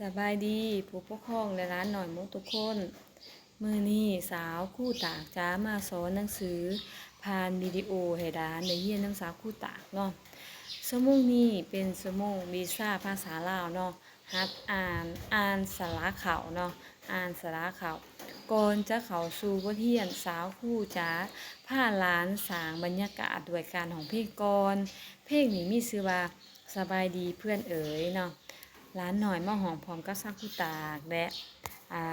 สบายดีผู้ปกครองและร้านหน่อยมุกทุกคนมือนี้สาวคู่ตากจ้ามาสอนหนังสือผ่านวิดีโอให้ร้านได้เรียนน้ำสาวคู่ตากเนาะสมงนี้เป็นสมงวีซ่าภาษาลาวเนาะฮัดอ่านอ่านสาระเขาเนาะอ่านสาระเขาก่อนจะเข้าสู่บทเรียนสาวคู่จ้าผ้าล้านสางบรรยากาศด้วยการของเพลงก่อนเพลงนี้มีชื่อว่าสบายดีเพื่อนเอ๋ยเนาะ ร้านหน่อยมาหอมพร้อมกับซากุตากและอ่า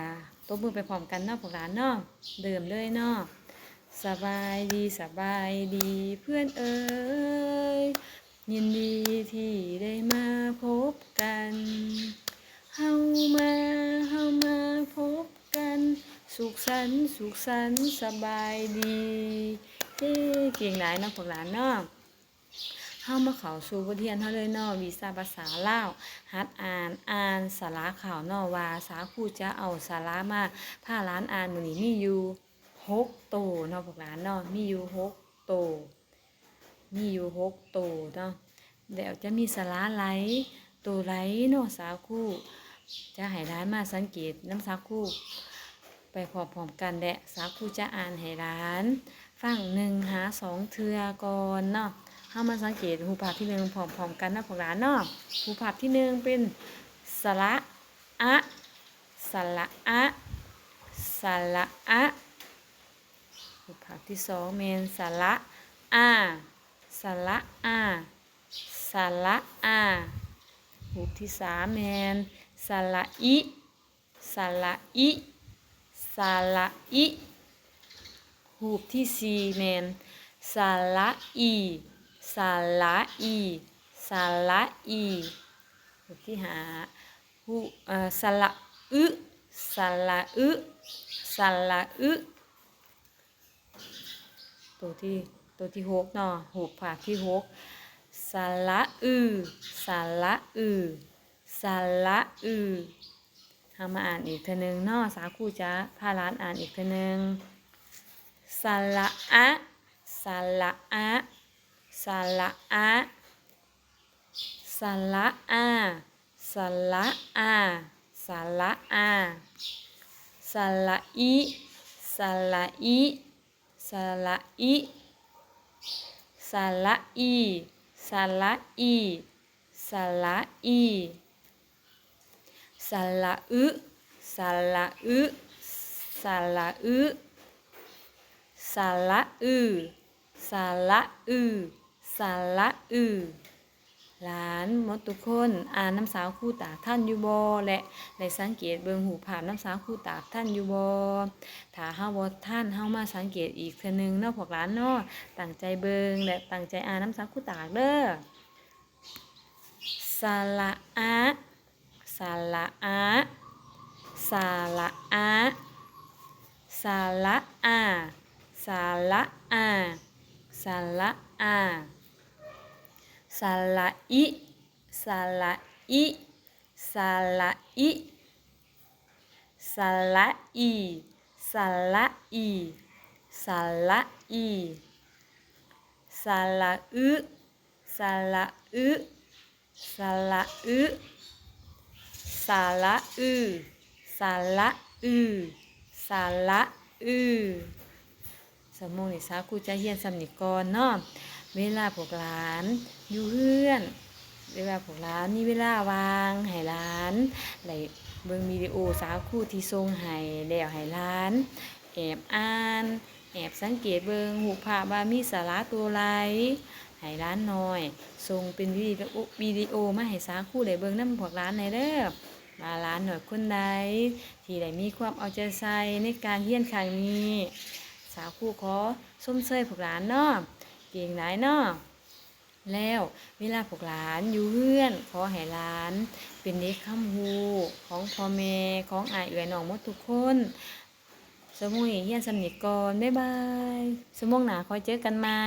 ตบมือไปพร้อมกันเนาะพวกร้านเนาะเดิมเลยเนาะสบายดีสบายดีเพื่อนเอ๋ยยินดีที่ได้มาพบกันเฮามาเฮามาพบกัน สุขสันต์สุขสันต์สบายดีเฮ้เก่งหลายเนาะพวกร้านเนาะ เฮามาเขาสู่บทเรียนเฮาเลยเนาะวิชาภาษาลาวหัดอ่านอ่านสาระข่าวเนาะว่าสาคูจะเอาสาระมาพาร้านอ่านมื้อนี้มีอยู่หกโตเนาะพวกหลานเนาะมีอยู่หกโตมีอยู่หกโตเนาะเดี๋ยวจะมีสาระไหลตัวไหลเนาะสาคูจะให้ร้านมาสังเกตน้ำสาคูไปพร้อมๆกันแหละสาคูจะอ่านให้ร้าน ฟังหนึ่งหาสองเทือก่อนเนาะ เข้ามาสังเกตหูภาพที่หนึ่งพร้อมๆกันนะพวกหลานเนาะหูภาพที่หนึ่งเป็นสระอะสระอะสระอะหูภาพที่สองเมนสระอาสระอาสระอาหูที่สามเมนสระอิสระอิสระอิหูที่สี่เมนสระอี สาระอีสาระอีตัวที่หาหูเอ่อสระอึสระอึสระอึตัวที่ตัวที่หกเนาะหูผากที่หกสระอึสระอึสระอึทำมาอ่านอีกเทนึงเนาะสาคูจะพาร้านอ่านอีกเทนึงสระอะสระอะสระอะสระอาระอะ อาสระอีสระอีสระอีสระอี สระอีสระอีสระอึสระอึสระอึสระอึสระอึสระอึหลานมดทุกคนอ่านน้ำสาวคู่ตาท่านอยู่บ่และได้สังเกตเบิงหูผาน้ำสาวคู่ตาท่านอยู่บ่ถ้าเฮาบ่ท่านเฮามาสังเกตอีกเทื่อนึงเนาะพวกหลานเนาะตั้งใจเบิงและตั้งใจอ่านน้ำสาวคู่ตาเด้อสาระอะสาระอะสาระอะสาระอาสระอาสระอา สระอิสระอิสระอิสระอีสระอีสระอีสระอึสระอึสระอึสระอึสระอึสระอึสมมุติสาคูจะเฮียนสำนิกรเนาะ เวลาพวกหลานอยู่เฮือน เวลาพวกหลานมีเวลาวางให้หลานได้เบิ่งวิดีโอสาวคู่ที่ทรงให้แล้วให้หลานแอบอ่านแอบสังเกตเบิ่งหูภาพว่ามีสาระตัวไรให้ร้านหน้อยส่งเป็นวิดีโอวิดีโอมาให้สาคู่ได้เบิ่งนำพวกร้านในเด้อมาร้านหน่อยคนใดที่ได้มีความเอาใจใส่ในการเรียนครั้งนี้ สาวคู่ขอส้มเชยพวกหลานเนาะ เก่งหลายเนาะแล้วเวลาพวกหลานอยู่เพื่อนขอให้หลาน เป็นเด็กคำฮูของพ่อแม่ของอายเอ๋ยน้องมดทุกคน สมุยเฮียนสำนิกก่อนบ๊ายบาย สมองหนาคอยเจอกันใหม่